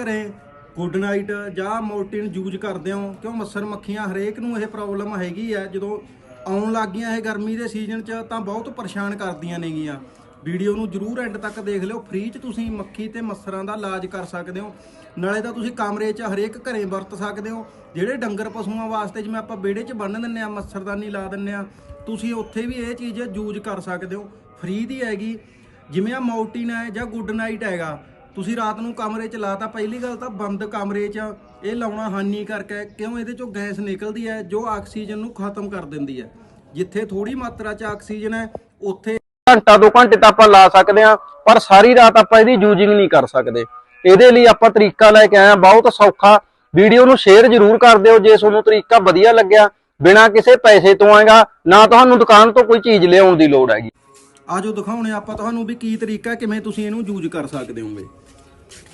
ਘਰੇ good night ਜਾਂ ਮੋਰਟਿਨ use ਕਰਦੇ ਹੋ, ਕਿਉਂ ਮੱਛਰ ਮੱਖੀਆਂ ਹਰੇਕ ਨੂੰ ਇਹ ਪ੍ਰੋਬਲਮ ਹੈਗੀ ਆ ਜਦੋਂ ਆਉਣ ਲੱਗ ਗਈਆਂ ਇਹ ਗਰਮੀ ਦੇ ਸੀਜ਼ਨ 'ਚ ਤਾਂ ਬਹੁਤ ਪਰੇਸ਼ਾਨ ਕਰਦੀਆਂ ਨੇਗੀਆਂ। ਵੀਡੀਓ ਨੂੰ ਜਰੂਰ ਐਂਡ ਤੱਕ ਦੇਖ ਲਿਓ ਫ੍ਰੀ 'ਚ ਤੁਸੀਂ ਮੱਖੀ ਤੇ ਮੱਛਰਾਂ ਦਾ ਇਲਾਜ ਕਰ ਸਕਦੇ ਹੋ। ਨਾਲੇ ਤਾਂ ਤੁਸੀਂ ਕਮਰੇ 'ਚ ਹਰੇਕ ਘਰੇ ਵਰਤ ਸਕਦੇ ਹੋ। ਜਿਹੜੇ ਡੰਗਰ ਪਸ਼ੂਆਂ ਵਾਸਤੇ ਜਿਵੇਂ ਆਪਾਂ ਵਿਹੜੇ 'ਚ ਬੰਨ ਦਿੰਨੇ ਆ ਮੱਛਰਦਾਨੀ ਲਾ ਦਿੰਨੇ ਆ ਤੁਸੀਂ ਉੱਥੇ ਵੀ ਇਹ ਚੀਜ਼ ਯੂਜ਼ ਕਰ ਸਕਦੇ ਹੋ। ਫ੍ਰੀ ਦੀ ਹੈਗੀ, ਜਿਵੇਂ ਆ ਮੌਟਿਨ ਹੈ ਜਾਂ ਗੁੱਡ ਨਾਈਟ ਹੈਗਾ। ਤੁਸੀਂ ਰਾਤ ਨੂੰ ਕਮਰੇ 'ਚ ਲਾਤਾ ਪਹਿਲੀ ਗੱਲ ਤਾਂ ਬੰਦ ਕਮਰੇ 'ਚ ਇਹ ਲਾਉਣਾ ਹਾਨੀ ਕਰਕੇ ਹੈ, ਕਿਉਂ ਇਹਦੇ 'ਚੋਂ ਗੈਸ ਨਿਕਲਦੀ ਹੈ ਜੋ ਆਕਸੀਜਨ ਨੂੰ ਖਤਮ ਕਰ ਦਿੰਦੀ ਹੈ। ਜਿੱਥੇ ਥੋੜੀ ਮਾਤਰਾ 'ਚ ਆਕਸੀਜਨ ਹੈ ਉੱਥੇ ਘੰਟਾ ਦੋ ਘੰਟੇ ਤਾਂ ਆਪਾਂ ਲਾ ਸਕਦੇ ਆ ਪਰ ਸਾਰੀ ਰਾਤ ਆਪਾਂ ਇਹਦੀ ਯੂਜ਼ਿੰਗ ਨਹੀਂ ਕਰ ਸਕਦੇ। ਇਹਦੇ ਲਈ ਆਪਾਂ ਤਰੀਕਾ ਲੈ ਕੇ ਆਏ ਆ ਬਹੁਤ ਸੌਖਾ। ਵੀਡੀਓ ਨੂੰ ਸ਼ੇਅਰ ਜ਼ਰੂਰ ਕਰ ਦਿਓ ਜੇ ਤੁਹਾਨੂੰ ਤਰੀਕਾ ਵਧੀਆ ਲੱਗਿਆ ਬਿਨਾਂ ਕਿਸੇ ਪੈਸੇ ਤੋਂ ਆਏਗਾ ਨਾ ਤੁਹਾਨੂੰ ਦੁਕਾਨ ਤੋਂ ਕੋਈ ਚੀਜ਼ ਲਿਆਉਣ ਦੀ ਲੋੜ ਹੈਗੀ। ਆਜੋ ਦਿਖਾਉਣੇ ਆਪਾਂ ਤੁਹਾਨੂੰ ਵੀ ਕੀ ਤਰੀਕਾ ਕਿਵੇਂ ਤੁਸੀਂ ਇਹਨੂੰ ਯੂਜ਼ ਕਰ ਸਕਦੇ ਹੋਗੇ।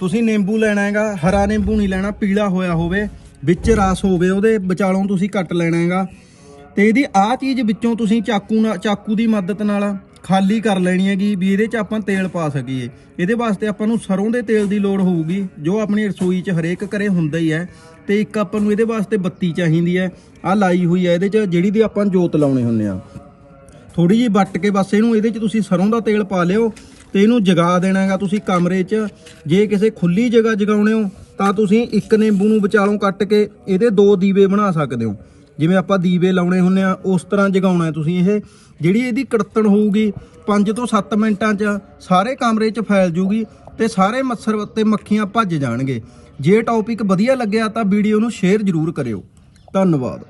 ਤੁਸੀਂ ਨਿੰਬੂ ਲੈਣਾ ਹੈਗਾ, ਹਰਾ ਨਿੰਬੂ ਨਹੀਂ ਲੈਣਾ, ਪੀਲਾ ਹੋਇਆ ਹੋਵੇ, ਵਿੱਚ ਰਸ ਹੋਵੇ, ਉਹਦੇ ਵਿਚਾਲੋਂ ਤੁਸੀਂ ਕੱਟ ਲੈਣਾ ਹੈਗਾ। ਤੇ ਇਹਦੀ ਆਹ ਚੀਜ਼ ਵਿੱਚੋਂ ਤੁਸੀਂ ਚਾਕੂ ਨਾਲ ਚਾਕੂ ਦੀ ਮਦਦ ਨਾਲ ਖਾਲੀ ਕਰ ਲੈਣੀ ਹੈਗੀ, ਵੀ ਇਹਦੇ 'ਚ ਆਪਾਂ ਤੇਲ ਪਾ ਸਕੀਏ। ਇਹਦੇ ਵਾਸਤੇ ਆਪਾਂ ਨੂੰ ਸਰੋਂ ਦੇ ਤੇਲ ਦੀ ਲੋੜ ਹੋਊਗੀ, ਜੋ ਆਪਣੀ ਰਸੋਈ 'ਚ ਹਰੇਕ ਘਰੇ ਹੁੰਦਾ ਹੀ ਹੈ। ਤੇ ਇੱਕ ਆਪਾਂ ਨੂੰ ਇਹਦੇ ਵਾਸਤੇ ਬੱਤੀ ਚਾਹੀਦੀ ਹੈ। ਆਹ ਲਾਈ ਹੋਈ ਹੈ, ਇਹਦੇ 'ਚ ਜਿਹੜੀ ਦੀ ਆਪਾਂ ਜੋਤ ਲਾਉਣੇ ਹੁੰਦੇ ਆ। ਥੋੜੀ ਜਿਹੀ ਵੱਟ ਕੇ ਬਸ ਇਹਨੂੰ ਇਹਦੇ 'ਚ ਤੁਸੀਂ ਸਰੋਂ ਦਾ ਤੇਲ ਪਾ ਲਿਓ ਤੇ ਇਹਨੂੰ ਜਗਾ ਦੇਣਾ ਹੈਗਾ ਤੁਸੀਂ ਕਮਰੇ 'ਚ। ਜੇ ਕਿਸੇ ਖੁੱਲੀ ਜਗ੍ਹਾ ਜਗਾਉਣੇ ਹੋ ਤਾਂ ਤੁਸੀਂ ਇੱਕ ਨਿੰਬੂ ਨੂੰ ਵਿਚਾਲੋਂ ਕੱਟ ਕੇ ਇਹਦੇ ਦੋ ਦੀਵੇ ਬਣਾ ਸਕਦੇ ਹੋ। ਜਿਵੇਂ ਆਪਾਂ ਦੀਵੇ ਲਾਉਣੇ ਹੁੰਨੇ ਆ, ਉਸ ਤਰ੍ਹਾਂ ਜਗਾਉਣਾ ਤੁਸੀਂ ਇਹ। ਜਿਹੜੀ ਇਹਦੀ ਕੜਤਣ ਹੋਊਗੀ 5 ਤੋਂ 7 ਮਿੰਟਾਂ 'ਚ ਸਾਰੇ ਕਮਰੇ 'ਚ ਫੈਲ ਜੂਗੀ ਤੇ ਸਾਰੇ ਮੱਛਰ ਤੇ ਮੱਖੀਆਂ ਭੱਜ ਜਾਣਗੇ। ਜੇ ਟੌਪਿਕ ਵਧੀਆ ਲੱਗਿਆ ਤਾਂ ਵੀਡੀਓ ਨੂੰ ਸ਼ੇਅਰ ਜ਼ਰੂਰ ਕਰਿਓ। ਧੰਨਵਾਦ।